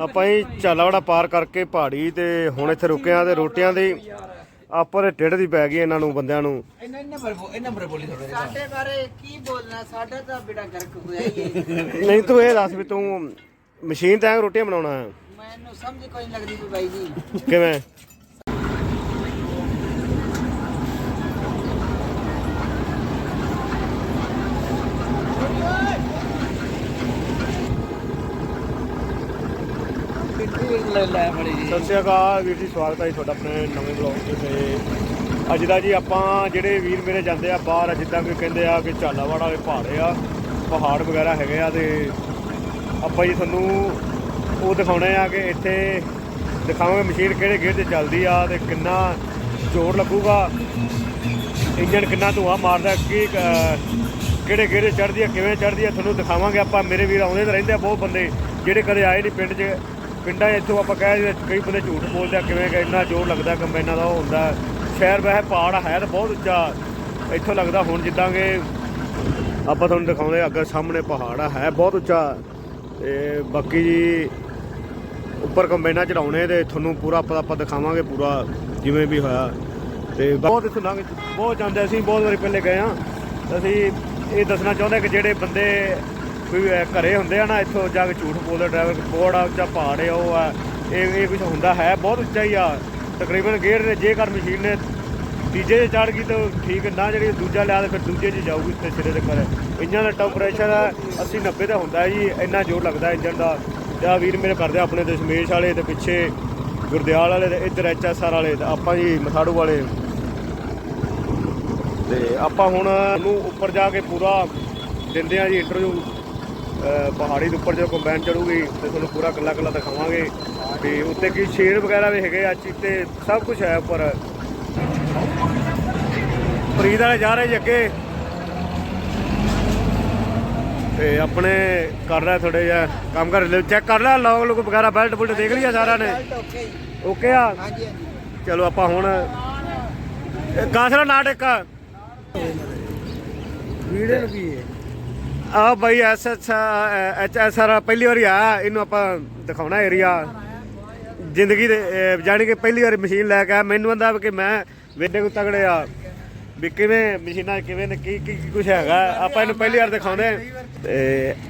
ਆਪਾਂ ਹੀ ਝਾਲਾਵਾੜਾ ਪਾਰ ਕਰਕੇ ਪਹਾੜੀ ਤੇ ਹੁਣ ਇੱਥੇ ਰੁਕੇ ਆ ਤੇ ਰੋਟੀਆਂ ਦੀ ਆਪਰ ਟਿੱਡ ਦੀ ਪੈ ਗਈ ਇਹਨਾਂ ਨੂੰ ਬੰਦਿਆਂ ਨੂੰ। ਇਹਨਾਂ ਪਰ ਇਹਨਾਂ ਪਰ ਬੋਲੀ ਥੋੜੇ ਸਾਡੇ ਬਾਰੇ ਕੀ ਬੋਲਣਾ ਸਾਡਾ ਤਾਂ ਬੇੜਾ ਗਰਕ ਹੋਇਆ ਹੀ ਨਹੀਂ ਤੂੰ ਇਹ ਦੱਸ ਵੀ ਤੂੰ ਮਸ਼ੀਨ ਤੇ ਰੋਟੀਆਂ ਬਣਾਉਣਾ ਹੈ? ਮੈਨੂੰ ਸਮਝ ਕੋਈ ਨਹੀਂ ਲੱਗਦੀ ਵੀ ਬਾਈ ਜੀ। ਕਿਵੇਂ? ਸਤਿ ਸ਼੍ਰੀ ਅਕਾਲ ਵੀਰ ਜੀ ਸਵਾਗਤ ਹੈ ਜੀ ਤੁਹਾਡਾ ਆਪਣੇ ਨਵੇਂ ਬਲੌਗ 'ਚ ਤੇ ਅੱਜ ਦਾ ਜੀ ਆਪਾਂ ਜਿਹੜੇ ਵੀਰ ਮੇਰੇ ਜਾਂਦੇ ਆ ਬਾਹਰ ਜਿੱਦਾਂ ਕਿ ਕਹਿੰਦੇ ਆ ਕਿ ਝਾਲਾਵਾੜਾ ਦੇ ਪਹਾੜੇ ਆ ਪਹਾੜ ਵਗੈਰਾ ਹੈਗੇ ਆ ਤੇ ਆਪਾਂ ਜੀ ਤੁਹਾਨੂੰ ਉਹ ਦਿਖਾਉਣੇ ਆ ਕਿ ਇੱਥੇ ਦਿਖਾਵਾਂਗੇ ਮਸ਼ੀਨ ਕਿਹੜੇ ਗੇਅਰ ਤੇ ਚੱਲਦੀ ਆ ਤੇ ਕਿੰਨਾ ਜ਼ੋਰ ਲੱਗੂਗਾ ਇੰਜਨ ਕਿੰਨਾ ਧੂਆ ਮਾਰਦਾ ਕੀ ਅਹ, ਕਿਹੜੇ ਗੇਅਰ ਤੇ ਚੜਦੀ ਆ ਕਿਵੇਂ ਚੜਦੀ ਆ ਤੁਹਾਨੂੰ ਦਿਖਾਵਾਂਗੇ ਆਪਾਂ। ਮੇਰੇ ਵੀਰ ਆਉਂਦੇ ਤਾਂ ਰਹਿੰਦੇ ਆ ਬਹੁਤ ਬੰਦੇ ਜਿਹੜੇ ਕਦੇ ਆਏ ਨਹੀਂ ਪਿੰਡ 'ਚ ਪਿੰਡਾਂ 'ਚ ਇੱਥੋਂ ਆਪਾਂ ਕਹਿ ਦਿੰਦੇ ਕਈ ਬੰਦੇ ਝੂਠ ਬੋਲਦੇ ਆ ਕਿਵੇਂ ਕਿ ਇੰਨਾ ਜ਼ੋਰ ਲੱਗਦਾ ਕੰਬਾਈਨਾਂ ਦਾ ਉਹ ਹੁੰਦਾ। ਸ਼ਹਿਰ ਵੈਸੇ ਪਹਾੜ ਹੈ ਤਾਂ ਬਹੁਤ ਉੱਚਾ। ਇੱਥੋਂ ਲੱਗਦਾ ਹੁਣ ਜਿੱਦਾਂ ਕਿ ਆਪਾਂ ਤੁਹਾਨੂੰ ਦਿਖਾਉਂਦੇ ਆ, ਅੱਗੇ ਸਾਹਮਣੇ ਪਹਾੜ ਹੈ ਬਹੁਤ ਉੱਚਾ। ਤੇ ਬਾਕੀ ਜੀ ਉੱਪਰ ਕੰਬਾਈਨਾਂ ਚੜਾਉਣੇ ਤੇ ਤੁਹਾਨੂੰ ਪੂਰਾ ਆਪਾਂ ਆਪਾਂ ਦਿਖਾਵਾਂਗੇ ਪੂਰਾ ਜਿਵੇਂ ਵੀ ਹੋਇਆ। ਤੇ ਬਹੁਤ ਇੱਥੋਂ ਲੰਘ ਬਹੁਤ ਜਾਂਦੇ ਅਸੀਂ ਬਹੁਤ ਵਾਰੀ ਪਹਿਲੇ ਗਏ ਆ ਅਸੀਂ ਇਹ ਦੱਸਣਾ ਚਾਹੁੰਦੇ ਕਿ ਜਿਹੜੇ ਬੰਦੇ ਕੋਈ ਅਹ, ਘਰੇ ਹੁੰਦੇ ਆ ਨਾ ਇੱਥੋਂ ਜਾ ਕੇ ਝੂਠ ਬੋਲਦਾ ਡਰਾਈਵਰ ਬੋਰਡ ਆ ਉੱਚਾ ਪਹਾੜ ਆ ਉਹ ਆ ਇਹ ਇਹ ਕੁਝ ਹੁੰਦਾ ਹੈ ਬਹੁਤ ਉੱਚਾ ਹੀ ਆ। ਤਕਰੀਬਨ ਗੇਅਰ ਨੇ ਜੇਕਰ ਮਸ਼ੀਨ ਨੇ ਤੀਜੇ 'ਚ ਚੜ ਗਈ ਤਾਂ ਠੀਕ ਹੈ, ਨਾ ਜਿਹੜੀ ਦੂਜਾ ਲਿਆ ਤਾਂ ਫਿਰ ਦੂਜੇ 'ਚ ਜਾਊਗੀ ਤੇ ਸਿਰੇ ਦੇ ਕਰ ਇੰਜਨ ਦਾ ਟੈਂਪਰੇਚਰ 80 90 ਦਾ ਹੁੰਦਾ ਜੀ ਇੰਨਾ ਜ਼ੋਰ ਲੱਗਦਾ ਇੰਜਨ ਦਾ। ਜਾਂ ਵੀਰ ਮੇਰੇ ਕਰਦੇ ਆ ਆਪਣੇ ਦਸ਼ਮੇਸ਼ ਵਾਲੇ ਤੇ ਪਿੱਛੇ ਗੁਰਦਿਆਲ ਵਾਲੇ ਤੇ ਇੱਧਰ ਐਚਐਸਆਰ ਵਾਲੇ ਤੇ ਆਪਾਂ ਜੀ ਮਥਾੜੂ ਵਾਲੇ। ਤੇ ਆਪਾਂ ਹੁਣ ਨੂੰ ਉੱਪਰ ਜਾ ਕੇ ਪੂਰਾ ਦਿੰਦੇ ਆ ਜੀ ਇੰਟਰਵਿਊ ਪਹਾੜੀ ਦੇ ਉੱਪਰ ਜਦੋਂ ਕੰਬਾਈਨ ਚੜੂਗੀ ਤੇ ਤੁਹਾਨੂੰ ਪੂਰਾ ਕੱਲਾ ਕੱਲਾ ਦਿਖਾਵਾਂਗੇ। ਤੇ ਉੱਤੇ ਕੀ ਸ਼ੇਰ ਵਗੈਰਾ ਵੀ ਹੈਗੇ ਆ ਚੀਤੇ ਸਭ ਕੁਝ ਹੈ ਉੱਪਰ। ਫਰੀਦ ਵਾਲੇ ਜਾ ਰਹੇ ਜੀ ਅੱਗੇ। ਤੇ ਆਪਣੇ ਕਰ ਰਿਹਾ ਥੋੜੇ ਜਿਹਾ ਕੰਮ ਕਰ ਚੈੱਕ ਕਰ ਲਿਆ ਲੌਗ ਲੁਕ ਵਗੈਰਾ ਬੈਲਟ ਬੁਲਟ ਦੇਖ ਲਿਆ ਸਾਰਿਆਂ ਨੇ। ਓਕੇ ਆ? ਚਲੋ ਆਪਾਂ ਹੁਣ ਕਾਸਰਾ ਨਾਟਕ ਵੀਡੀਓ ਹੈ? ਆ ਬਾਈ S H H S R ਪਹਿਲੀ ਵਾਰੀ ਆਇਆ ਇਹਨੂੰ ਆਪਾਂ ਦਿਖਾਉਣਾ ਏਰੀਆ ਜ਼ਿੰਦਗੀ ਦੇ ਜਾਣੀ ਕਿ ਪਹਿਲੀ ਵਾਰੀ ਮਸ਼ੀਨ ਲੈ ਕੇ ਆਇਆ। ਮੈਨੂੰ ਆਂਦਾ ਕਿ ਮੈਂ ਵੇਡੇ ਕੋ ਤਗੜੇ ਆ। ਵੀ ਕਿਵੇਂ ਮਸ਼ੀਨਾਂ ਕਿਵੇਂ ਨੇ ਕੀ ਕੀ ਕੁਝ ਹੈਗਾ। ਆਪਾਂ ਇਹਨੂੰ ਪਹਿਲੀ ਵਾਰ ਦਿਖਾਉਂਦੇ ਤੇ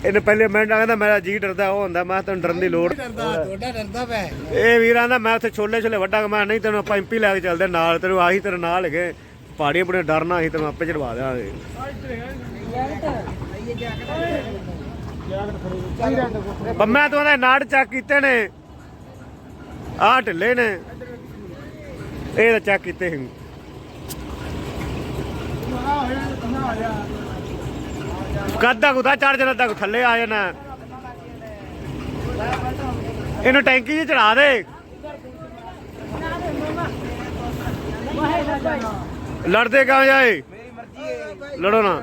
ਇਹਨੇ ਪਹਿਲੇ ਆ ਕਹਿੰਦਾ ਮੇਰਾ ਜੀ ਡਰਦਾ ਉਹ ਹੁੰਦਾ ਮੈਂ ਕਿਹਾ ਤੈਨੂੰ ਡਰਨ ਦੀ ਲੋੜ ਤੁਹਾਡਾ ਡਰਦਾ ਪੈ ਇਹ ਵੀਰਾਂ ਦਾ ਮੈਂ ਉੱਥੇ ਛੋਲੇ ਛੋਲੇ ਵੱਡਾ ਮੈਂ ਨਹੀਂ ਤੈਨੂੰ ਆਪਾਂ ਐਮਪੀ ਲੈ ਕੇ ਚੱਲਦੇ ਨਾਲ ਤੈਨੂੰ ਆਹੀ ਤੇਰੇ ਨਾਲ ਹੈਗੇ। ਪਹਾੜੀ ਬੜੇ ਡਰਨਾ, ਅਸੀਂ ਤੈਨੂੰ ਆਪੇ ਚੜਵਾ ਦਿਆਂਗੇ। ਬੰਮਿਆ ਤੋਂ ਉਹਦੇ ਨਾੜ ਚੱਕ ਕੀਤੇ ਨੇ। ਆ ਢਿੱਲੇ ਨੇ। ਇਹ ਤਾਂ ਚੱਕ ਕੀਤੇ ਸੀ। ਕੱਦਾ ਗੁਦਾ ਚੜ ਜਾਣਾ ਤੱਕ ਥੱਲੇ ਆ ਜਾਣਾ। ਇਹਨੂੰ ਟੈਂਕੀ 'ਚ ਚੜਾ ਦੇ। ਲੜਦੇ ਕਾ ਜਾਏ? ਮੇਰੀ ਮਰਜ਼ੀ ਹੈ ਲੜੋ ਨਾ।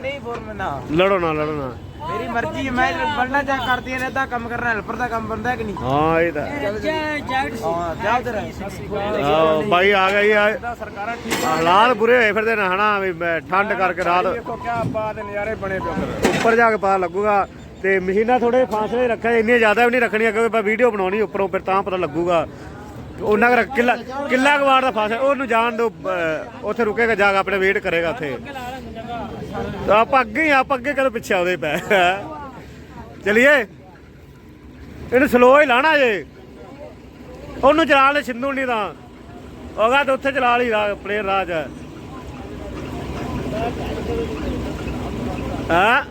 ਨਹੀਂ ਫੋਰ ਮੈਂ ਨਾ। ਲੜੋ ਨਾ ਲੜੋ ਨਾ। ਮੇਰੀ ਮਰਜ਼ੀ ਹੈ ਮੈਂ ਬਣਨਾ ਚਾਹ ਕਰਦੀ ਨੇ ਤਾਂ ਕੰਮ ਕਰਨਾ ਹੈਲਪਰ ਦਾ ਕੰਮ ਬੰਦਾ ਕਿ ਨਹੀਂ? ਹਾਂ ਇਹ ਤਾਂ ਹਾਂ। ਜਾ। ਉਧਰ ਆਹ, ਬਾਈ ਆ ਗਈ ਆ। ਸਰਕਾਰਾਂ ਠੀਕ ਹਾਲਾਤ ਬੁਰੇ ਹੋਏ ਫਿਰਦੇ ਨੇ ਹਨਾ ਵੀ ਮੈਂ ਠੰਡ ਕਰਕੇ ਰਾਤ ਦੇਖੋ ਕਿਆ ਬਾਤ ਨਜ਼ਾਰੇ ਬਣੇ ਪਏ ਉੱਪਰ ਜਾ ਕੇ ਪਤਾ ਲੱਗੂਗਾ ਤੇ ਮਸ਼ੀਨਾਂ ਥੋੜੇ ਫਾਸਲੇ ਰੱਖਿਆ ਇੰਨੀਆਂ ਜ਼ਿਆਦਾ ਵੀ ਨਹੀਂ ਰੱਖਣੀਆਂ ਕਿਉਂਕਿ ਆਪਾਂ ਵੀਡੀਓ ਬਣਾਉਣੀ ਉੱਪਰੋਂ ਫਿਰ ਤਾਂ ਪਤਾ ਲੱਗੂਗਾ ਉਹਨਾਂ ਕੁ ਕਿੱਲਾ ਕਿੱਲਾ ਕੁ ਦਾ ਫਾਸਲਾ ਉਹਨੂੰ ਜਾਣ ਦੋ ਉੱਥੇ ਰੁਕੇਗਾ, ਜਾ ਕੇ ਆਪਣੇ ਵੇਟ ਕਰੇਗਾ ਉੱਥੇ। ਤਾਂ ਆਪਾਂ ਅੱਗੇ ਹੀ ਆਪਾਂ ਅੱਗੇ ਕਦੋਂ ਪਿੱਛੇ ਆਉਦੇ ਪੈ। ਚਲਿਏ। ਇਹਨੂੰ ਸਲੋ ਹੀ ਲਾਣਾ ਜੇ। ਉਹਨੂੰ ਚਲਾ ਲੈ ਸਿੰਧੂ ਨਹੀਂ ਤਾਂ। ਹੋਗਾ ਤੇ ਉੱਥੇ ਚਲਾ ਲਈ ਰਾਜ ਪਲੇਅਰ ਰਾਜ। ਹਾਂ?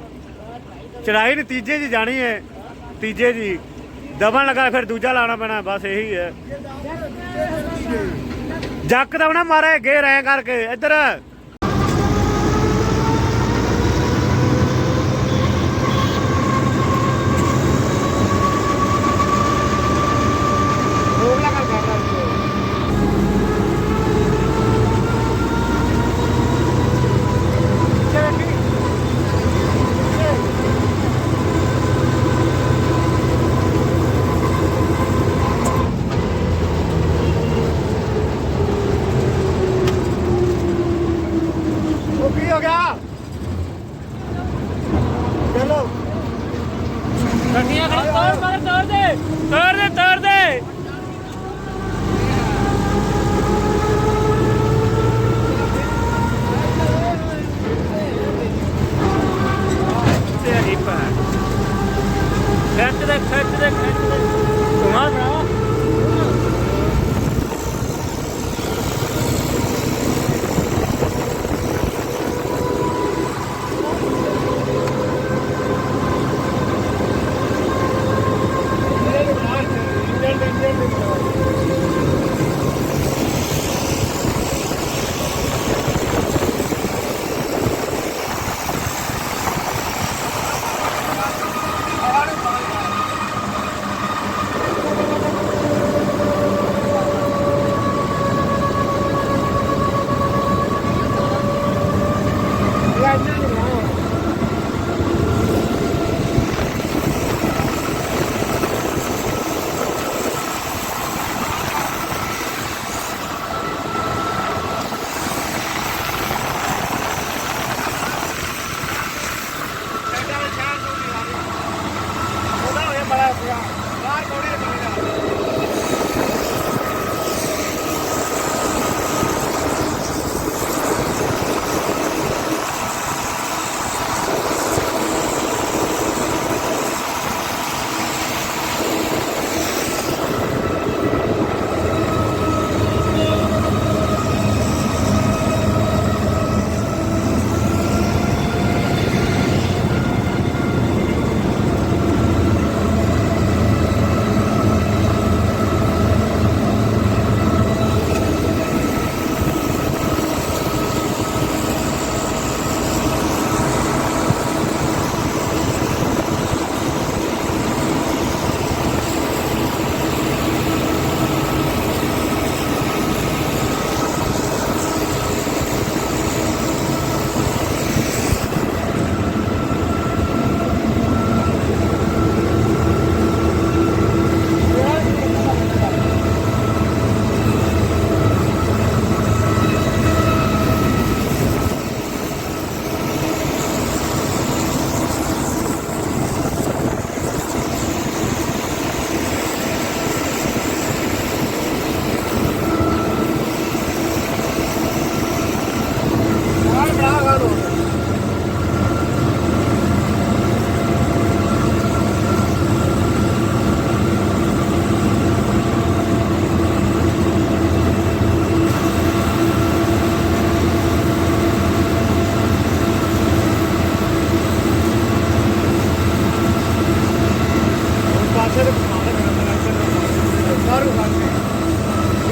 ਚੜਾਈ ਨੇ ਤੀਜੇ ਜੀ ਜਾਣੀ ਹੈ। ਤੀਜੇ ਜੀ। ਦਬਣ ਲਗਾ, ਫਿਰ ਦੂਜਾ ਲਾਣਾ ਪੈਣਾ, ਬਸ ਇਹੀ ਹੈ। ਜੱਕ ਦਾ ਨਾ ਮਾਰੇ ਗੇਰ ਰਹਿ ਕਰਕੇ, ਇੱਧਰ।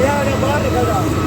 ਇਹ ਆ ਗਿਆ ਬਾਹਰ ਨਿਕਲਦਾ ਵੀਡੀਓ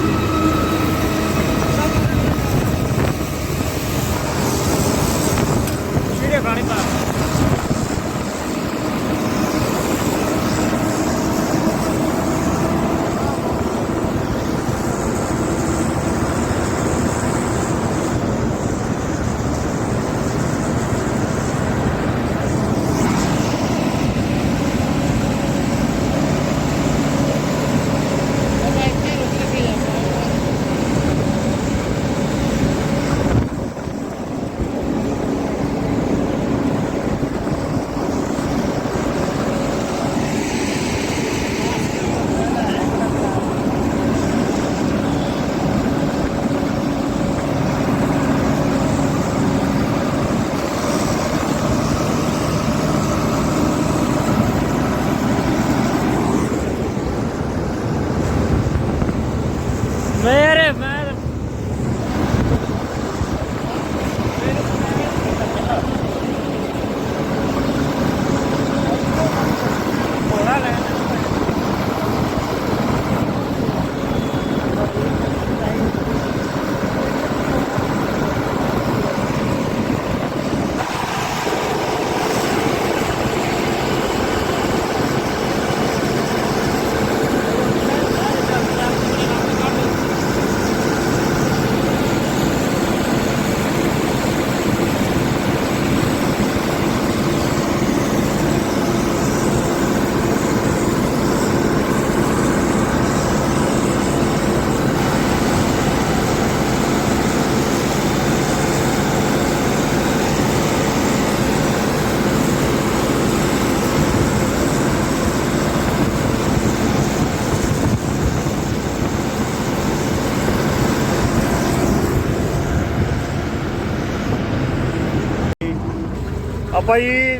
ਆਪਾਂ ਜੀ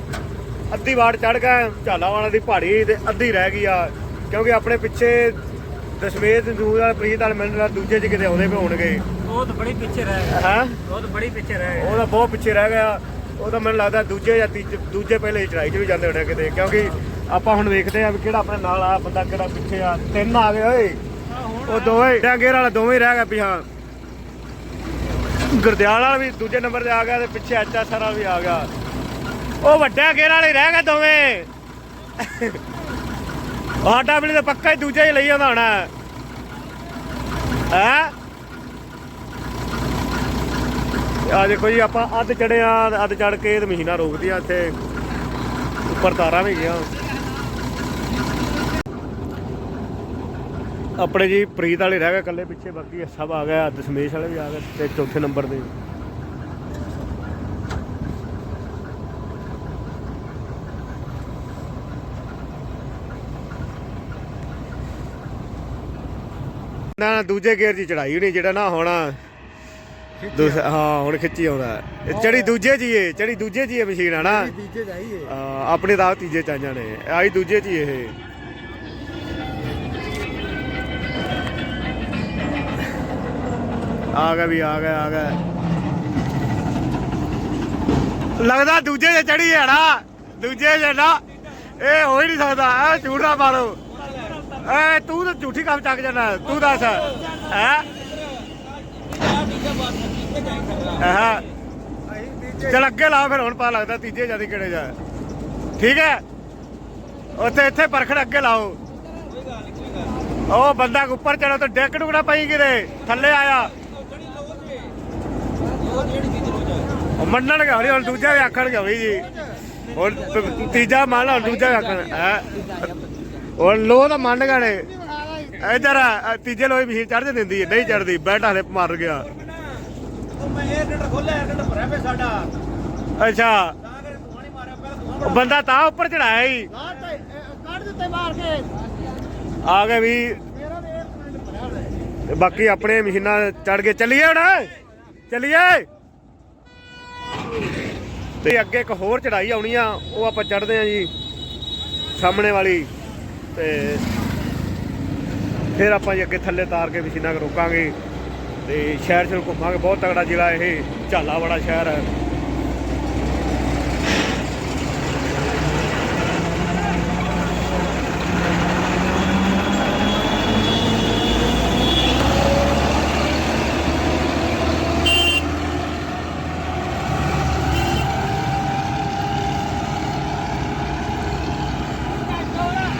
ਅੱਧੀ ਵਾਰ ਚੜ ਗਏ ਝਾਲਾਵਾਲਾ ਦੀ ਪਹਾੜੀ ਤੇ ਅੱਧੀ ਰਹਿ ਗਈ ਆ ਕਿਉਂਕਿ ਆਪਣੇ ਪਿੱਛੇ ਦਸ਼ਮੇਸ਼ ਦੂਰ ਵਾਲਾ ਪ੍ਰੀਤ ਵਾਲੇ ਮੈਨੂੰ ਲੱਗਦਾ ਦੂਜੇ ਚ ਕਿਤੇ ਆਉਂਦੇ ਪਏ ਹੋਣਗੇ। ਉਹ ਤਾਂ ਬੜੀ ਪਿੱਛੇ ਰਹਿ ਗਿਆ ਹਾਂ? ਉਹ ਤਾਂ ਬੜੀ ਪਿੱਛੇ ਰਹਿ ਗਿਆ ਉਹ ਤਾਂ ਬਹੁਤ ਪਿੱਛੇ ਰਹਿ ਗਿਆ। ਉਹ ਤਾਂ ਮੈਨੂੰ ਲੱਗਦਾ ਦੂਜੇ ਜਾਂ ਤੀਜੇ ਦੂਜੇ ਪਹਿਲੇ ਹੀ ਚੜਾਈ 'ਚ ਵੀ ਜਾਂਦੇ ਹੋਣੇ ਕਿਤੇ ਕਿਉਂਕਿ ਆਪਾਂ ਹੁਣ ਵੇਖਦੇ ਆ ਵੀ ਕਿਹੜਾ ਆਪਣੇ ਨਾਲ ਆ ਬੰਦਾ ਕਿਹੜਾ ਪਿੱਛੇ ਆ। ਤਿੰਨ ਆ ਗਏ ਓਏ। ਉਹ ਦੋਵੇਂ ਡਾਂਗੇਰ ਵਾਲਾ ਦੋਵੇਂ ਰਹਿ ਗਏ ਪਿਛਾਂ ਗੁਰਦਿਆਲ ਵਾਲਾ ਵੀ ਦੂਜੇ ਨੰਬਰ ਤੇ ਆ ਗਿਆ ਤੇ ਪਿੱਛੇ ਐਚਐਸਆਰ ਵਾਲਾ ਵੀ ਆ ਗਿਆ। ਉਹ ਵੱਡਾ ਗੇਰ ਵਾਲੇ ਰਹਿ ਗਏ ਦੋਵੇਂ। ਉਹ ਸਾਡਾ ਤਾਂ ਪੱਕਾ ਹੀ ਦੂਜਾ ਹੀ ਲਈ ਆਉਂਦਾ ਹੋਣਾ। ਹੈ? ਆ ਦੇਖੋ ਜੀ, ਆਪਾਂ ਅੱਧ ਚੜੇ ਆ, ਅੱਧ ਚੜ ਕੇ ਤੇ ਮਸ਼ੀਨਾਂ ਰੋਕਦੀਆਂ ਇੱਥੇ। ਉੱਪਰ ਤਾਰਾਂ ਵੀ ਗਿਆ ਆਪਣੇ ਜੀ ਪ੍ਰੀਤ ਵਾਲੇ ਰਹਿ ਗਏ ਇਕੱਲੇ ਪਿੱਛੇ, ਬਾਕੀ ਸਭ ਆ ਗਏ ਦਸ਼ਮੇਸ਼ ਵਾਲੇ ਵੀ ਆ ਗਏ ਤੇ ਚੌਥੇ ਨੰਬਰ ਦੇ ਨਾ ਨਾ ਦੂਜੇ ਗੇਅਰ 'ਚ ਚੜਾਈ ਨਹੀਂ ਜਿਹੜਾ ਨਾ ਹੋਣਾ ਹਾਂ ਹੁਣ ਖਿੱਚੀ ਆਉਂਦਾ। ਇਹ ਚੜੀ ਦੂਜੇ 'ਚ ਹੀ ਇਹ ਚੜੀ ਦੂਜੇ 'ਚ ਹੀ ਇਹ ਮਸ਼ੀਨ ਆ ਨਾ। ਤੀਜੇ ਜਾਈਏ ਹਾਂ, ਆਪਣੇ ਤਾਂ ਆਪ ਤੀਜੇ ਚ ਆ ਜਾਣੇ ਆਈ ਦੂਜੇ ਚ ਹੀ ਇਹ। ਆ ਗਿਆ ਵੀ ਆ ਗਿਆ ਆ ਗਿਆ। ਲੱਗਦਾ ਦੂਜੇ ਤੇ ਚੜੀ ਹੈ ਨਾ ਦੂਜੇ ਚ ਨਾ। ਇਹ ਹੋ ਹੀ ਨਹੀਂ ਸਕਦਾ ਐ ਝੂਠ ਨਾ ਮਾਰੋ। ਐ ਤੂੰ ਤਾਂ ਝੂਠੀ ਕੰਮ ਚੱਕ ਜਾਣਾ ਤੂੰ ਦੱਸ। ਹੈ? ਹਾਂ? ਚਲ ਅੱਗੇ ਲਾ ਫਿਰ, ਹੁਣ ਪਤਾ ਲੱਗਦਾ ਤੀਜੇ ਜਿਆਦੀ ਕਿਹੜੇ ਜਾ। ਠੀਕ ਹੈ? ਉੱਥੇ, ਇੱਥੇ ਪਰਖੜ ਅੱਗੇ ਲਾਓ। ਉਹ ਬੰਦਾ ਉੱਪਰ ਚੜੋ ਤੇ ਡੈਕ ਡੁਕਣਾ ਪਈ ਕਿਤੇ, ਥੱਲੇ ਆਇਆ। ਉਹ ਮੰਨਣਗੇ ਹੌਲੀ, ਹੁਣ ਦੂਜਾ ਵੀ ਆਖਣਗੇ ਵੀ ਜੀ। ਹੁਣ ਤੀਜਾ ਮੰਨ ਲਾ, ਹੁਣ ਦੂਜਾ ਵੀ ਆਖਣ ਹੈ? ਹੁਣ ਲੋ ਤਾਂ ਮੰਨ ਗਏ ਨੇ ਇਧਰ ਤੀਜੇ ਲੋਈ ਮਸ਼ੀਨ ਚੜ੍ਹ ਦਿੰਦੀ ਹੈ ਨਹੀਂ ਚੜਦੀ ਬੈਠਾ ਹਲੇ ਮਾਰ ਗਿਆ। ਅੱਛਾ। ਬੰਦਾ ਤਾਂ ਉੱਪਰ ਚੜਾਇਆ ਹੀ। ਕੱਢ ਦਿੱਤੇ ਮਾਰ ਕੇ। ਆ ਗਏ ਵੀ। ਬਾਕੀ ਆਪਣੇ ਮਸ਼ੀਨਾਂ ਚੜ ਕੇ ਚੱਲੀਏ ਹੁਣ। ਚੱਲੀਏ। ਤੇ ਅੱਗੇ ਇੱਕ ਹੋਰ ਚੜਾਈ ਆਉਣੀ ਆ ਉਹ ਆਪਾਂ ਚੜਦੇ ਆ ਜੀ ਸਾਹਮਣੇ ਵਾਲੀ। ਤੇ ਫਿਰ ਆਪਾਂ ਜੀ ਅੱਗੇ ਥੱਲੇ ਤਾਰ ਕੇ ਮਸ਼ੀਨਾਂ ਰੋਕਾਂਗੇ ਤੇ ਸ਼ਹਿਰ ਸ਼ਹਿਰ ਘੁੰਮਾਂਗੇ। ਬਹੁਤ ਤਗੜਾ ਜ਼ਿਲ੍ਹਾ ਇਹ ਝਾਲਾ ਵਾਲਾ ਸ਼ਹਿਰ। ਹੈ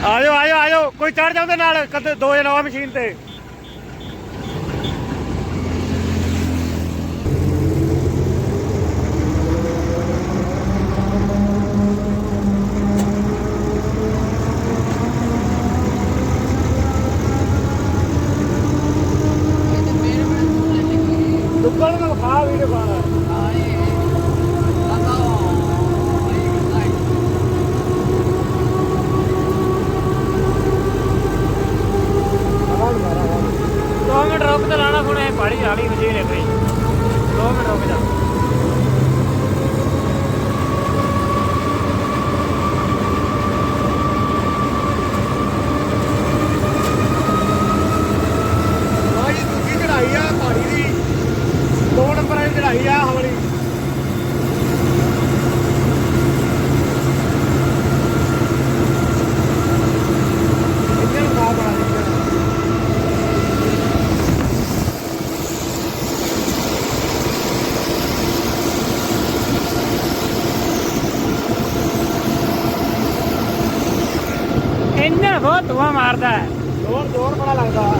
ਆਜੋ ਆਜੋ ਆਜੋ ਕੋਈ ਚੜ ਜਾਂਦੇ ਨਾਲ ਕਦੇ ਦੋ ਜਣਾ ਮਸ਼ੀਨ ਤੇ ਦੁੱਗਲ ਨੂੰ ਖਾ ਵੀਡੀਓ ਪਾਣਾ ਦੋ ਮਿੰਟ ਰੁਕ ਤੇ ਲਾਣਾ ਹੁਣ ਇਹ ਪਾੜੀ ਵਾਲੀ ਮਸ਼ੀਨ ਹੈ ਕੋਈ ਦੋ ਮਿੰਟ ਰੁਕ ਜਾ ਆ ਜੀ ਦੂਜੀ ਚੜਾਈ ਆ ਪਹਾੜੀ ਦੀ ਦੋ ਨੰਬਰ ਵਾਲੀ ਚੜਾਈ ਆ ਹਵਲੀ ਇੱਥੇ ਨੂੰ ਖਾ ਬਣਾ ਦਿੱਤਾ ਇੰਜਣ ਬਹੁਤ ਧੂਆਂ ਮਾਰਦਾ ਹੈ। ਜ਼ੋਰ ਜ਼ੋਰ ਬੜਾ ਲੱਗਦਾ।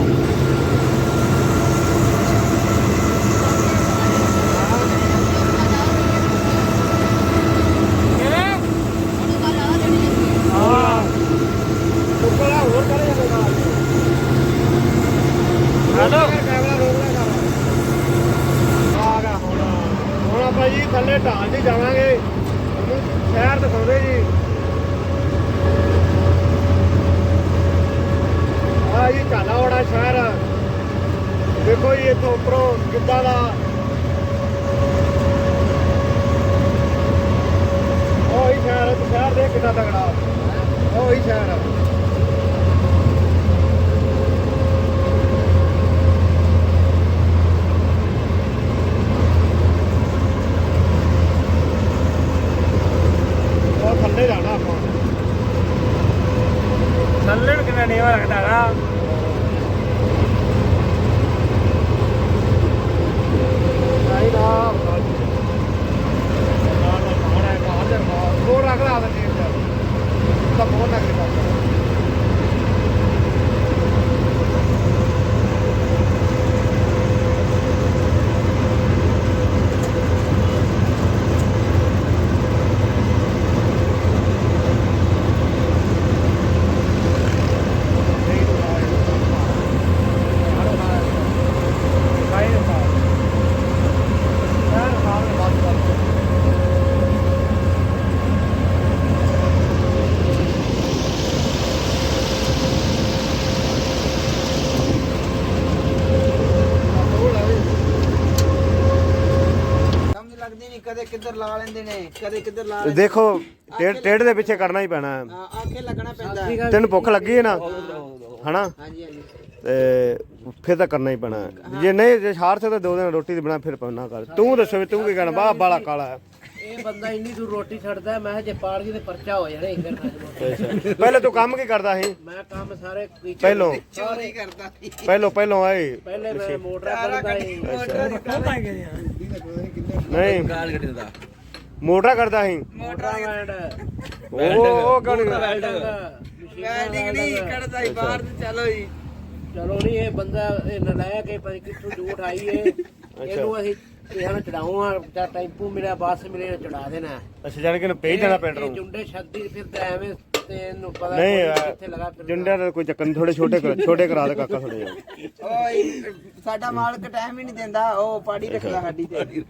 ਥੱਲੇ ਢਾਲ 'ਚ ਜਾਵਾਂਗੇ। ਸ਼ਹਿਰ ਦਿਖਾਉਂਦੇ ਜੀ। ਆ ਜੀ ਝਾਲਾਵਾੜਾ ਸ਼ਹਿਰ। ਦੇਖੋ ਜੀ ਇੱਥੋਂ ਉੱਪਰੋਂ ਕਿੱਦਾਂ ਦਾ ਉਹ ਸ਼ਹਿਰ ਸ਼ਹਿਰ ਦੇ ਕਿੰਨਾ ਤਗੜਾ ਉਹ ਸ਼ਹਿਰ ਆ ਉਹ ਥੱਲੇ ਜਾਣਾ ਆਪਾਂ ਥੱਲੇ ਨੂੰ ਕਿੰਨਾ ਨੀਵਾ ਲੱਗਦਾ ਹੈਗਾ ਨਹੀਂ ਨਾ ਨਾਲ ਨਾਲ ਪਹਾੜ ਹੈ ਪਹਾੜ ਦੇ ਨਾਲ ਹੋਰ ਅਗਲਾ ਆਦਾ ਟ੍ਰੇਨ ਦਾ ਤਾਂ ਬਹੁਤ ਲੱਗ ਰਿਹਾ ਕਾਈ ਦਾ ਯਾਰ ਸਾਹਮਣੇ ਬਾਤ ਕਰ ਸਮਝ ਲੱਗਦੀ ਕਿੱਧਰ ਲਾ ਲੈਂਦੇ ਨੇ ਕਦੇ ਕਿੱਧਰ ਲਾ ਲੈਂਦੇ ਦੇਖੋ ਟੇਢ ਟੇਢ ਦੇ ਪਿੱਛੇ ਕਰਨਾ ਹੀ ਪੈਣਾ। ਹੈ। ਹਾਂ, ਆਖੇ ਲੱਗਣਾ ਪੈਂਦਾ। ਹੈ। ਤੈਨੂੰ ਭੁੱਖ ਲੱਗੀ ਹੈ ਨਾ? ਹਨਾ? ਹਾਂਜੀ ਹਾਂਜੀ। ਤੇ ਫਿਰ ਤਾਂ ਕਰਨਾ ਹੀ ਪੈਣਾ। ਹੈ। ਜੇ ਨਹੀਂ ਜੇ ਹਾਰ ਸਕਦਾ ਦੋ ਦਿਨ ਰੋਟੀ ਦੀ ਬਣਾ ਫਿਰ ਪੈਣਾ ਕਰ। ਤੂੰ ਦੱਸੋ ਵੀ ਤੂੰ ਕੀ ਕਹਿਣਾ? ਬਾਹ ਬਾਲਾ ਕਾਲਾ। ਹੈ ਇਹ ਬੰਦਾ ਇੰਨੀ ਦੂਰ ਰੋਟੀ ਛੱਡਦਾ ਮੈਂ ਕਿਹਾ ਜੇ ਪਾੜ ਗਈ ਤੇ ਪਰਚਾ ਹੋ ਜਾਣਾ ਇੰਗਰ ਨਾਲ ਪਹਿਲੇ ਤੂੰ ਕੰਮ ਕੀ ਕਰਦਾ ਸੀ? ਮੈਂ ਕੰਮ ਸਾਰੇ ਕੀਤੇ ਪਹਿਲੋਂ। ਚੋਰੀ ਕਰਦਾ। ਸੀ ਪਹਿਲੋਂ ਪਹਿਲੋਂ ਆਏ। ਪਹਿਲੇ ਮੈਂ ਮੋਟਰ ਕਰਦਾ ਸੀ। ਨਹੀਂ। ਮੋਟਰਾ ਕਰਦਾ ਸੀ। ਮੋਟਰ ਵੈਂਡ ਉਹ ਉਹ ਕਣ ਵੈਲਡਿੰਗ ਵੈਲਡਿੰਗ ਨਹੀਂ ਕੱਢਦਾ ਸੀ ਬਾਹਰ ਨੂੰ ਚਲੋ ਜੀ ਚਲੋ ਨਹੀਂ ਇਹ ਬੰਦਾ ਇਹ ਨਲਾਇਕ ਹੈ ਪਰ ਕਿੱਥੋਂ ਝੂਠ ਆਈ ਏ ਇਹਨੂੰ ਅਸੀਂ ਇਹਨਾਂ ਚੜਾਉਂ ਜਾਂ ਟੈਂਪੂ ਮਿਲਿਆ ਬੱਸ ਮਿਲੇ ਚੜਾ ਦੇਣਾ। ਅੱਛਾ ਜਾਨ ਕਿ ਭੇਜ ਦੇਣਾ ਪਿੰਡ ਇਹ ਨੂੰ ਜੁੰਡੇ ਛੱਡੀ ਫਿਰਦਾ ਐਵੇਂ। ਤੇ ਇਹਨੂੰ ਪਤਾ ਨਹੀਂ ਕੋਈ ਯਾਰ, ਕਿੱਥੇ ਲਗਾ ਫਿਰਦਾ। ਜੁੰਡਿਆਂ ਦਾ ਕੋਈ ਚੱਕਰ ਨਹੀਂ ਥੋੜੇ ਛੋਟੇ ਕਰ- ਛੋਟੇ ਕਰਾ ਦੇ ਕਾਕਾ ਥੋੜੇ ਓਏ ਸਾਡਾ ਮਾਲਕ ਟਾਈਮ ਹੀ ਨਹੀਂ ਦਿੰਦਾ ਉਹ ਪਾੜੀ ਰੱਖਦਾ ਸਾਡੀ ਤੇ।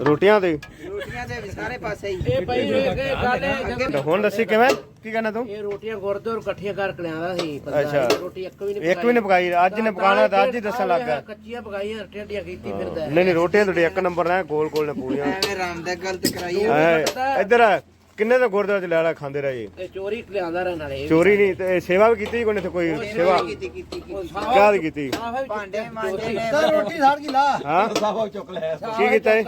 ਰੋਟੀਆਂ ਤੇ? ਰੋਟੀਆਂ ਦੇ ਵੀ ਸਾਰੇ ਪਾਸੇ ਹੀ। ਇਹ ਪਈ ਇਹ ਗੱਲ ਹੈ ਜਦੋਂ ਤੇ ਹੁਣ ਦੱਸੀ ਕਿਵੇਂ? ਕੀ ਕਹਿਣਾ ਤੂੰ? ਇਹ ਰੋਟੀਆਂ ਗੁਰਦੁਆਰ ਇਕੱਠੀਆਂ ਕਰਕੇ ਲਿਆਂਦਾ ਸੀ ਬੰਦਾ ਅੱਛਾ। ਇਹ ਰੋਟੀ ਇੱਕ ਵੀ ਨਹੀਂ ਇੱਕ ਵੀ ਨਹੀਂ ਪਕਾਈ ਅੱਜ ਨੇ ਪਕਾਣਾ ਤਾਂ ਅੱਜ ਹੀ ਦੱਸਣ ਲੱਗ ਗਿਆ। ਕੱਚੀਆਂ ਪਕਾਈਆਂ ਟੇਡੀਆਂ ਕੀਤੀ ਫਿਰਦਾ ਨਹੀਂ ਨਹੀਂ ਰੋਟੀਆਂ ਤੁਹਾਡੇ ਇੱਕ ਨੰਬਰ ਨੇ ਗੋਲ ਗੋਲ ਨੇ ਪੂਰੀਆਂ। ਐਵੇਂ ਰਾਮ ਦਾ ਗਲਤ ਕਰਾਈ ਐ, ਇੱਧਰ ਆ, ਕਿੰਨੇ ਤਾਂ ਗੁਰਦੁਆਰੇ ਚ ਲੈ ਲੈ ਖਾਂਦੇ ਰਹੇ ਜੀ? ਇਹ ਚੋਰੀ ਲਿਆਂਦਾ ਰਹਿਣ ਵਾਲੇ ਚੋਰੀ ਨਹੀਂ ਤੇ ਸੇਵਾ ਵੀ ਕੀਤੀ ਕੋਈ ਨਹੀਂ ਤੇ ਕੋਈ ਸੇਵਾ ਕੀਤੀ ਕੀਤੀ ਕੀਤੀ। ਕਾਹਦੀ ਕੀਤੀ? ਭਾਂਡੇ ਮਾਂਜੇ ਨੇ। ਰੋਟੀ ਸਾੜ ਗਈ ਲਾ? ਹਾਂ? ਸਾਫਾ ਚੁੱਕ ਲਿਆ। ਕੀ ਕੀਤਾ ਇਹ?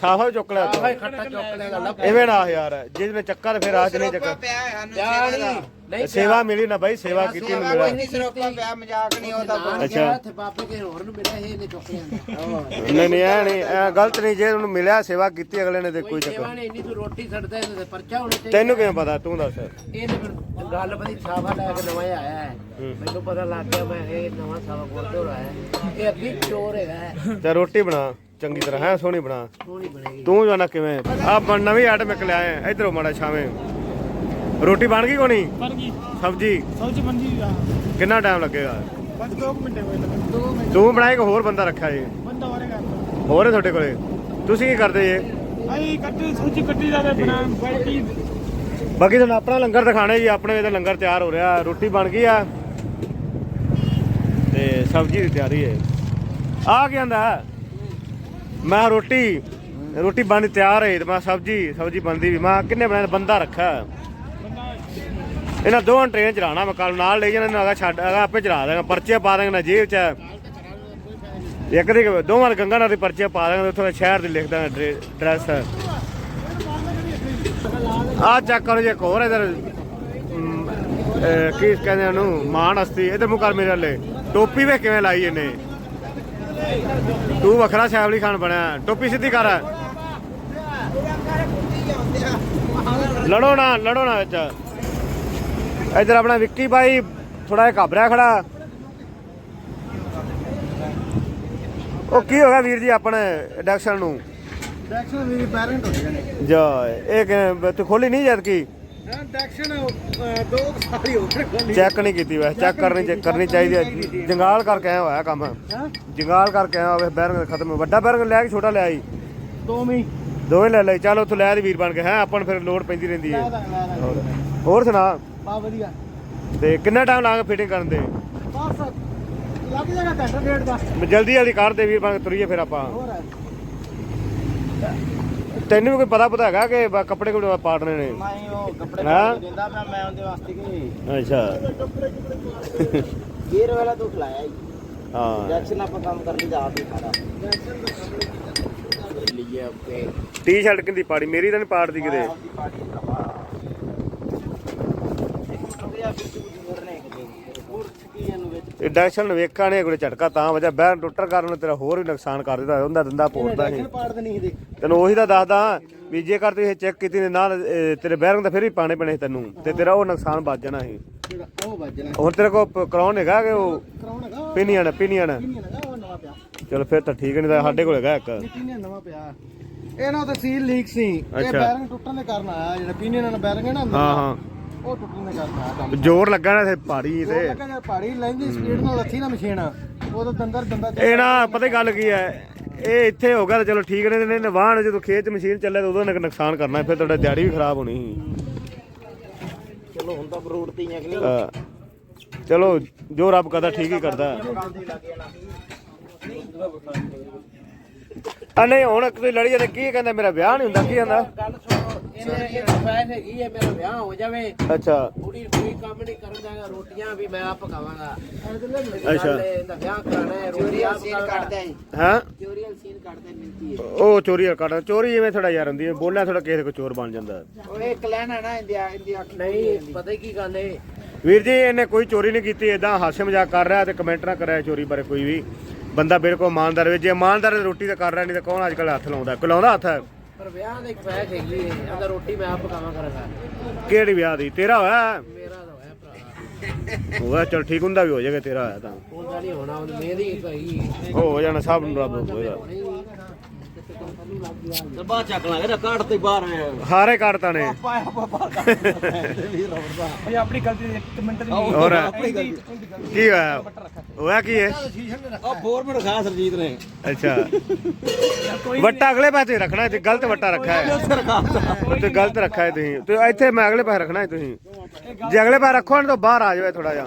ਸਾਫਾ ਚੁੱਕ ਲਿਆ ਆਹ ਖੱਟਾ ਚੁੱਕ ਲਿਆ। ਲੱਭ ਐਵੇਂ ਨਾ ਯਾਰ ਜਿਸ ਨੇ ਚੱਕਾ ਤੇ ਫਿਰ ਆਜ ਨਹੀਂ ਸਰੋਪਾ ਚੱਕਾ ਪਿਆ ਸਾਨੂੰ ਜਾ ਸੇਵਾ ਦਾ। ਨਹੀਂ। ਨਹੀਂ ਸੇਵਾ ਮਿਲੀ ਨਾ ਬਾਈ ਸੇਵਾ ਕੀਤੀ ਨੂੰ ਸੇਵਾ ਕੋਈ ਮਿਲਿਆ। ਨਹੀਂ ਸਰੋਪਾ ਪਿਆ ਮਜ਼ਾਕ ਨਹੀਂ ਉਹਦਾ ਬਣ ਅੱਛਾ। ਅੱਛਾ। ਤੇ ਬਾਬੇ ਕੇ ਹੋਰ ਨੂੰ ਮਿਲਿਆ ਇਹ ਨੇ ਚੁੱਕ ਲਿਆਂਦਾ ਨਹੀਂ ਨਹੀਂ ਐ ਨਹੀਂ ਐ ਗਲਤ ਨਹੀਂ ਜੇ ਉਹਨੂੰ ਮਿਲਿਆ ਸੇਵਾ ਕੀਤੀ ਅਗਲੇ ਨੇ ਤੇ ਕੋਈ ਕੋਈ ਚੱਕਰ ਸੇਵਾ ਨੇ ਇੰਨੀ ਤੂੰ ਰੋਟੀ ਛੱਡਦਾ ਇਹਦੇ ਤੇ ਪਰਚਾ ਹੋਣਾ ਚਾਹੀਦਾ। ਤੈਨੂੰ ਕਿਵੇਂ ਪਤਾ ਤੂੰ ਦੱਸ। ਇਹ ਤੇ ਫਿਰ ਗੱਲ ਬਦੀ ਸਾਫਾ ਲੈ ਕੇ ਨਵਾਂ ਹੀ ਆਇਆ ਹੈ। ਮੈਨੂੰ ਪਤਾ ਲੱਗ ਗਿਆ ਮੈਂ ਇਹ ਨਵਾਂ ਸਾਫਾ ਗੁਰਦੁਆਰਾ ਆਇਆ ਇਹ ਅੱਗੇ ਚੋਰ ਹੈਗਾ ਹੈ। ਤੇ ਰੋਟੀ ਬਣਾ ਚੰਗੀ ਤਰ੍ਹਾਂ ਹੈ ਸੋਹਣੀ ਬਣਾ। ਸੋਹਣੀ ਬਣੇਗੀ। ਤੂੰ ਜਾਣਾ ਕਿਵੇਂ? ਆ ਨਵੀਂ ਆਈਟਮ ਇੱਕ ਲਿਆਏ ਇਧਰੋਂ ਮਾੜਾ ਛਾਵੇਂ। ਰੋਟੀ ਬਣ ਗਈ ਕੋਣੀ? ਬਣ ਗਈ। ਸਬਜੀ? ਸੌਚ ਬਣ ਗਈ ਆ ਕਿੰਨਾ ਟਾਈਮ ਲੱਗੇਗਾ? ਬਸ 2 ਮਿੰਟ ਹੋਏ ਲੱਗੇ 2 ਮਿੰਟ। ਤੂੰ ਬਣਾਏ ਕਿ ਹੋਰ ਬੰਦਾ ਰੱਖਿਆ ਜੀ? ਬੰਦਾ ਵਾਰੇਗਾ ਹੋਰ ਹੈ ਤੁਹਾਡੇ ਕੋਲੇ? ਤੁਸੀਂ ਕੀ ਕਰਦੇ ਜੇ? ਆਈ ਕੱਟੀ ਸੂਚੀ ਕੱਟੀ ਜਾਵੇ ਬਣਾ ਬਾਕੀ ਬਾਕੀ ਤੁਹਾਨੂੰ ਆਪਣਾ ਲੰਗਰ ਦਿਖਾਣੇ ਜੀ ਆਪਣੇ ਇਹਦਾ ਲੰਗਰ ਤਿਆਰ ਹੋ ਰਿਹਾ ਰੋਟੀ ਬਣ ਗਈ ਆ। ਤੇ ਸਬਜ਼ੀ ਦੀ ਤਿਆਰੀ ਹੈ। ਆ ਕੀ ਆਂਦਾ? ਮੈਂ ਰੋਟੀ ਰੋਟੀ ਬਣ ਤਿਆਰ ਹੈ ਤੇ ਮੈਂ ਸਬਜ਼ੀ ਸਬਜ਼ੀ ਬਣਦੀ ਵੀ। ਮੈਂ ਕਿਹਾ ਕਿੰਨੇ ਬਣਾਇਆ ਬੰਦਾ ਰੱਖਿਆ। ਇਹਨਾਂ ਦੋਵਾਂ ਟ੍ਰੇਨ ਚਲਾਣਾ ਮੈਂ ਕੱਲ ਨਾਲ ਲੈ ਜਾਣਾ, ਇਹਨਾਂ ਛੱਡ ਅਗਾ ਆਪੇ ਚਲਾ ਦਾਂਗਾ ਪਰਚੇ ਪਾ ਦਾਂਗਾ ਨਾ ਜੇਬ ਚ। ਇੱਕ ਦੀ ਦੋਵਾਂ ਗੰਗਾ ਨਾਲ ਦੀ ਪਰਚੇ ਪਾ ਦਾਂਗਾ ਉੱਥੋਂ ਦਾ ਸ਼ਹਿਰ ਦੀ ਲਿਖ ਦਾਂਗਾ ਐਡਰੈਸ ਆ ਚੈੱਕ ਕਰੋ ਜੇ ਇੱਕ ਇਧਰ ਕੀ ਕਹਿੰਦੇ ਉਹਨੂੰ ਮਾਨ ਅਸਤੀ ਇਧਰ ਮੂੰਹ ਮੇਰੇ ਵਾਲੇ। ਟੋਪੀ ਵੇ ਕਿਵੇਂ ਲਾਈ ਇਹਨੇ। ਤੂੰ ਵੱਖਰਾ ਸ਼ੈਵਲੀ ਖਾਨ ਬਣਿਆ, ਟੋਪੀ ਸਿੱਧੀ ਕਰ। ਲੜੋ ਨਾ ਲੜੋ ਨਾ ਵਿੱਚ। ਇਧਰ ਆਪਣਾ ਵਿੱਕੀ ਬਾਈ ਥੋੜਾ ਜਿਹਾ ਘਬਰਿਆ ਖੜਾ। ਉਹ ਕੀ ਹੋ ਗਿਆ ਵੀਰ ਜੀ ਆਪਣੇ ਇੰਡਕਸ਼ਨ ਨੂੰ? ਡੈਕਸ਼ਨ ਵੀ ਪੈਰੈਂਟ ਹੋ ਗਏ ਨੇ। ਜਾ ਇਹ ਕਿ ਤੂੰ ਖੋਲੀ ਨਹੀਂ ਜਦ ਕੀ? ਡੈਕਸ਼ਨ ਦੋ ਸਾਰੀ ਹੋ ਗਏ ਚੈੱਕ ਨਹੀਂ ਕੀਤੀ ਵੈਸੇ ਚੈੱਕ ਕਰਨੀ ਚੈੱਕ ਕਰਨੀ ਚਾਹੀਦੀ ਹੈ। ਜੰਗਾਲ ਕਰਕੇ ਆਇਆ ਹੋਇਆ ਕੰਮ। ਜੰਗਾਲ ਕਰਕੇ ਆਇਆ ਹੋਇਆ ਬੈਰੰਗ ਖਤਮ ਵੱਡਾ ਬੈਰੰਗ ਲਿਆ ਕਿ ਛੋਟਾ ਲਿਆ ਜੀ ਦੋ ਮੀ ਦੋਵੇਂ ਲੈ ਲੈ ਚੱਲ ਉੱਥੋਂ ਲੈ ਦੇ ਵੀਰ ਬਣ ਕੇ। ਹੈ ਆਪਾਂ ਨੂੰ ਫਿਰ ਲੋਡ ਪੈਂਦੀ ਰਹਿੰਦੀ ਹੈ। ਹੋਰ ਸੁਣਾ? ਬਾ ਵਧੀਆ। ਤੇ ਕਿੰਨਾ ਟਾਈਮ ਲਾਗਾ ਫਿਟਿੰਗ ਕਰਨ ਦੇ? ਬਸ ਲੱਗ ਜਾਏਗਾ ਘੰਟਾ ਡੇਢ ਦਾ। ਜਲਦੀ ਜਲਦੀ ਕਰ ਦੇ ਵੀਰ ਕੇ ਤੁਰੀਏ ਫਿਰ ਆਪਾਂ। ਹੋਰ ਤੈਨੂੰ ਵੀ ਕੋਈ ਪਤਾ ਪਤਾ ਹੈਗਾ ਕਿ ਬ- ਕੱਪੜੇ ਕੋਲ ਪਾੜਨੇ ਨੇ? ਮੈਂ ਉਹ ਕੱਪੜੇ ਹਾਂ? ਪਾ ਕੇ ਦਿੰਦਾ ਪਿਆ ਮੈਂ ਉਹਦੇ ਵਾਸਤੇ ਕਿ ਅੱਛਾ। ਗੇਰ ਵਾਲਾ ਤੂੰ ਖਲਾਇਆ ਹੀ। ਹਾਂ। ਜੈਕਸ਼ਨ ਆਪਾਂ ਕੰਮ ਕਰ ਲਈ ਆਪ ਹੀ ਖਾਣਾ ਲਈਏ ਓਕੇ ਟੀ-ਸ਼ਰਟ ਕਿੰਦੀ ਪਾੜੀ? ਮੇਰੀ ਤਾਂ ਨਹੀਂ ਪਾੜਦੀ ਕਿਤੇ। ਆਪਦੀ ਪਾਰਟੀ ਦਾ ਵਧੀਆ ਬਿੱਟੂ ਗੁਰਨੇ ਕਿਤੇ ਹੋਰ ਕੀ ਡੈਕਸ਼ਨ ਵੇਖਾਂ ਨੇ ਕੋਈ ਝਟਕਾ ਤਾਂ ਵਜਾ ਬਹਿਰ ਟੁੱਟਰ ਕਾਰਨ ਤੇਰਾ ਹੋਰ ਵੀ ਨੁਕਸਾਨ ਕਰ ਦਿੱਤਾ ਉਹਦਾ ਦੰਦਾ ਪੋੜਦਾ ਪਾੜ ਸੀ ਤੈਨੂੰ ਉਹੀ ਤਾਂ ਦੱਸਦਾ ਵੀ ਜੇਕਰ ਤੂੰ ਇਹ ਚੈੱਕ ਕੀਤੀ ਨੇ ਨਾਲ ਤੇਰੇ ਬੈਰੰਗ ਤਾਂ ਫਿਰ ਵੀ ਪਾਣੇ ਪੈਣੇ ਤੈਨੂੰ ਤੇ ਤੇਰਾ ਉਹ ਨੁਕਸਾਨ ਬਚ ਜਾਣਾ ਸੀ। ਉਹ ਹੁਣ ਤੇਰੇ ਕੋਲ ਕਰਾਉਣ ਹੈਗਾ ਕਿ ਉਹ ਕਰਾਉਣ ਹੈਗਾ ਪਿਨੀਅਨ ਪਿਨੀਅਨ ਨਹੀਂ ਚਲ ਫਿਰ ਤਾਂ ਠੀਕ ਨਹੀਂ ਤਾਂ ਸਾਡੇ ਕੋਲ ਹੈਗਾ ਇੱਕ। ਪੀਨੇ ਨਵਾਂ ਪਿਆ। ਇਹ ਨਾ ਤਾਂ ਸੀਲ ਲੀਕ ਸੀ। ਇਹ। ਬੈਰਿੰਗ ਟੁੱਟਣ ਦੇ ਕਾਰਨ ਆਇਆ ਜਿਹੜਾ ਪੀਨੇ ਨਾਲ ਬੈਰਿੰਗ ਹੈ ਨਾ ਹਾਂ ਹਾਂ। ਉਹ ਟੁੱਟਣ ਦੇ ਕਾਰਨ ਆਇਆ ਕੰਮ ਜ਼ੋਰ ਲੱਗਾ ਨਾ ਤੇ ਪਹਾੜੀ ਉਹ ਤੇ। ਲੱਗਾ ਜਦ ਪਹਾੜੀ ਲੈਂਦੀ ਸਪੀਡ ਨਾਲ ਲੱਥੀ ਨਾ ਮਸ਼ੀਨ। ਉਦੋਂ ਦੰਦਰ ਦੰਦਾ ਇਹ ਨਾ ਪਤਾ ਹੀ ਗੱਲ ਕੀ ਹੈ? ਇਹ ਇੱਥੇ ਹੋ ਗਿਆ ਤਾਂ ਚਲੋ ਠੀਕ ਨੇ ਨੇ ਵਾਹਣ ਜਦੋਂ ਖੇਤ 'ਚ ਮਸ਼ੀਨ ਚੱਲੇ ਤਾਂ ਉਦੋਂ ਨੁਕ- ਨੁਕਸਾਨ ਕਰਨਾ ਫਿਰ ਤੁਹਾਡਾ ਦਿਹਾੜੀ ਵੀ ਖਰਾਬ ਹੋਣੀ। ਸੀ। ਚਲੋ ਹੁਣ ਤਾਂ ਫਰੂਟ ਤੇ ਹੀ ਆ ਕਿ ਨਹੀਂ ਹਾਂ। ਚਲੋ ਜੋ ਰੱਬ ਕਰਦਾ ਠੀਕ ਹੀ ਕਰਦਾ। ਆ ਨਹੀਂ ਹੁਣ ਤੁਸੀਂ ਲੜੀ ਜਾਂਦੇ ਕੀ ਕਹਿੰਦਾ ਮੇਰਾ ਵਿਆਹ ਨਹੀਂ ਹੁੰਦਾ ਕੀ ਕਹਿੰਦਾ? ਗੱਲ ਸੁਣੋ ਇਹਨੇ ਇਹ ਫੈਸ ਹੈਗੀ ਹੈ ਮੇਰਾ ਵਿਆਹ ਹੋ ਜਾਵੇ। ਅੱਛਾ। ਕੁੜੀ ਕੋਈ ਕੰਮ ਨਹੀਂ ਕਰਨ ਜਾਗਾ ਰੋਟੀਆਂ ਵੀ ਮੈਂ ਆਪ ਪਕਾਵਾਂਗਾ ਅੱਛਾ। ਇਹਦਾ ਵਿਆਹ ਕਰਾਣਾ ਹੈ ਰੋਟੀ ਆਪ ਸੀਨ ਪਕਾਵਾਂਗਾ ਕੱਢਦੇ ਆਂ ਹਾਂ? ਚੋਰੀਅਲ ਸੀਨ ਕੱਢਦੇ ਮਿਲਦੀ ਹੈ। ਉਹ ਚੋਰੀ ਕਰਦਾ ਚੋਰੀ ਜਿਵੇਂ ਥੋੜਾ ਯਾਰ ਹੁੰਦੀ ਹੈ ਬੋਲਿਆ ਥੋੜਾ ਕਿਸੇ ਕੋ ਚੋਰ ਬਣ ਜਾਂਦਾ। ਉਹ ਇੱਕ ਲੈਣ ਹੈ ਨਾ ਇੰਡੀਆ ਇੰਡੀਆ ਨਹੀਂ ਪਤਾ ਹੀ ਕੀ ਗੱਲ ਹੈ ਵੀਰ ਜੀ ਇਹਨੇ ਕੋਈ ਚੋਰੀ ਨਹੀਂ ਕੀਤੀ ਇਦਾਂ ਹਾਸੇ ਮਜ਼ਾਕ ਕਰ ਰਿਹਾ ਤੇ ਕਮੈਂਟ ਨਾ ਕਰਿਆ ਚੋਰੀ ਬਾਰੇ ਕੋਈ ਵੀ। ਬੰਦਾ ਬਿਲਕੁਲ ਇਮਾਨਦਾਰ ਵੇ ਜੇ ਇਮਾਨਦਾਰ ਰੋਟੀ ਤਾਂ ਕਰ ਰਿਹਾ ਨਹੀਂ ਤਾਂ ਕੌਣ ਅੱਜ ਕੱਲ ਹੱਥ ਲਾਉਂਦਾ? ਕੋਈ ਲਾਉਂਦਾ ਹੱਥ? ਪਰ ਵਿਆਹ ਦੀ ਇੱਕ ਫੈਸ ਹੈਗੀ ਹੈ ਰੋਟੀ ਮੈਂ ਆਪ ਪਕਾਵਾਂ ਕਰਾਂਗਾ ਕਿਹੜੀ ਵਿਆਹ ਦੀ? ਤੇਰਾ ਹੋਇਆ? ਮੇਰਾ ਤਾਂ ਹੋਇਆ ਭਰਾ। ਹੋਇਆ ਚਲ ਠੀਕ ਹੁੰਦਾ ਵੀ ਹੋ ਜਾਏਗਾ ਤੇਰਾ ਹੋਇਆ ਤਾਂ। ਉਹਦਾ ਨਹੀਂ ਹੋਣਾ ਉਹ ਮੇਰੀ ਪਈ। ਹੋ ਜਾਣਾ ਸਭ ਨੂੰ ਰੱਬ ਹੋਏਗਾ। ਤੇ ਬਾਹਰ ਚੱਕ ਲਾਂਗੇ ਨਾ ਕਾਟ ਤੇ ਬਾਹਰ ਆਇਆ ਹਾਰੇ ਕੱਢਤਾ ਨੇ। ਵੀ ਰੋੜਦਾ। ਇਹ ਆਪਣੀ ਗਲਤੀ ਇੱਕ ਮਿੰਟ ਦੀ ਹੋਰ ਕੀ ਹੋਇਆ? ਹੋਇਆ ਕੀ ਹੈ? ਉਹ ਫੋਰਮੈਨ ਖਾ ਸਰਜੀਤ ਨੇ। ਅੱਛਾ। ਵੱਟਾ ਅਗਲੇ ਪਾਸੇ ਰੱਖਣਾ ਤੇ ਗਲਤ ਵੱਟਾ ਰੱਖਾ ਹੈ ਤੇ ਗਲਤ ਰੱਖਾ ਹੈ ਤੁਸੀਂ। ਤੇ ਇੱਥੇ ਮੈਂ ਅਗਲੇ ਪਾਸੇ ਰੱਖਣਾ ਹੈ ਤੁਸੀਂ। ਜੇ ਅਗਲੇ ਪਾਸੇ ਰੱਖੋ ਨਾ ਤਾਂ ਬਾਹਰ ਆ ਜਾਵੇ ਥੋੜਾ ਜਿਹਾ।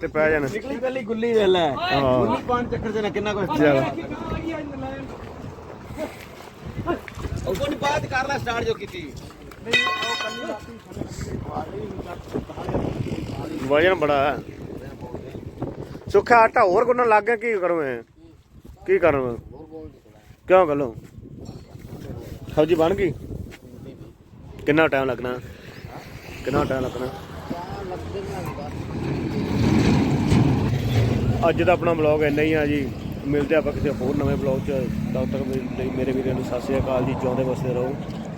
ਤੇ ਪੈ ਜਾਣ। ਨਿਕਲੀ ਪਹਿਲੀ ਗੁੱਲੀ ਵੇਖ ਲੈ। ਹਾਂ। ਗੁੱਲੀ ਪਾਣ ਚੱਕਰ ਚ ਨਾ ਕਿੰਨਾ ਕੁ ਚਲੋ ਬਾਤ ਕਰ ਸਟਾਰਟ ਜੋ ਕੀਤੀ। ਵਜਨ ਬੜਾ ਹੈ। ਸੁੱਖਾ ਆਟਾ ਹੋਰ ਗੁੰਨਣ ਲੱਗ ਗਿਆ, ਕੀ ਕਰੂੰ ਮੈਂ ਕੀ ਕਰਾਂ ਕਿਉਂ ਗੱਲੋਂ? ਸਬਜ਼ੀ ਬਣ ਗਈ? ਕਿੰਨਾ ਟਾਈਮ ਲੱਗਣਾ? ਕਿੰਨਾ ਟਾਈਮ ਲੱਗਣਾ? ਅੱਜ ਦਾ ਆਪਣਾ ਬਲੌਗ ਇੰਨਾ ਹੀ ਆ ਜੀ। ਮਿਲਦੇ ਆਪਾਂ ਕਿਸੇ ਹੋਰ ਨਵੇਂ ਬਲੌਗ 'ਚ। ਤਦ ਤੱਕ ਮੇਰੇ ਮੇਰੇ ਵੀਰਾਂ ਨੂੰ ਸਤਿ ਸ਼੍ਰੀ ਅਕਾਲ ਜੀ, ਜਿਉਂਦੇ ਵਸਦੇ ਰਹੋ।